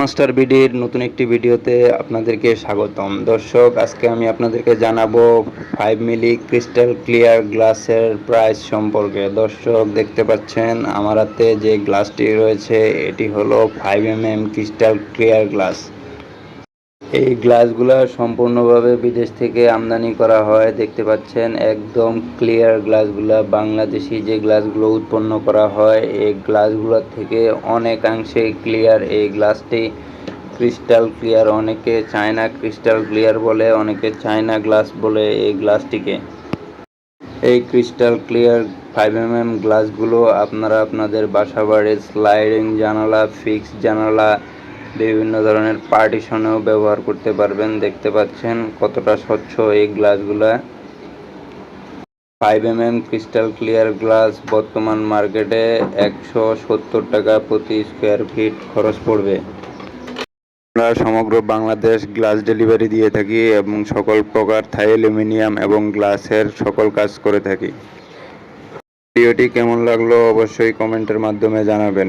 Master বিডির নতুন একটি ভিডিওতে আপনাদেরকে স্বাগতম। দর্শক, আজকে আমি আপনাদেরকে জানাব ফাইভ মিলি ক্রিস্টাল ক্লিয়ার গ্লাসের প্রাইস সম্পর্কে। দর্শক, দেখতে পাচ্ছেন, আমার হাতে যে গ্লাসটি রয়েছে, এটি হলো five M M crystal clear glass এই গ্লাসগুলা সম্পূর্ণভাবে বিদেশ থেকে আমদানি করা হয়, দেখতে পাচ্ছেন, একদম ক্লিয়ার গ্লাসগুলা। বাংলাদেশি যে গ্লাসগুলো উৎপন্ন করা হয়, এই গ্লাসগুলোর থেকে অনেকাংশে ক্লিয়ার এই গ্লাসটি ক্রিস্টাল ক্লিয়ার অনেকে চায়না ক্রিস্টাল ক্লিয়ার বলে, অনেকে চায়না গ্লাস বলে এই গ্লাসটিকে। এই crystal clear five M M গ্লাসগুলো আপনারা আপনাদের বাসা বাড়ির স্লাইডিং জানালা ফিক্স জানালা বিভিন্ন ধরনের পার্টিশনেও ব্যবহার করতে পারবেন। দেখতে পাচ্ছেন কতটা স্বচ্ছ এই গ্লাসগুলা five M M crystal clear glass বর্তমান মার্কেটে একশো সত্তর টাকা প্রতি স্কোয়ার ফিট খরচ পড়বে। আমরা সমগ্র বাংলাদেশ গ্লাস ডেলিভারি দিয়ে থাকি এবং সকল প্রকার থাই অ্যালুমিনিয়াম এবং গ্লাসের সকল কাজ করে থাকি। ভিডিওটি কেমন লাগল অবশ্যই কমেন্টের মাধ্যমে জানাবেন।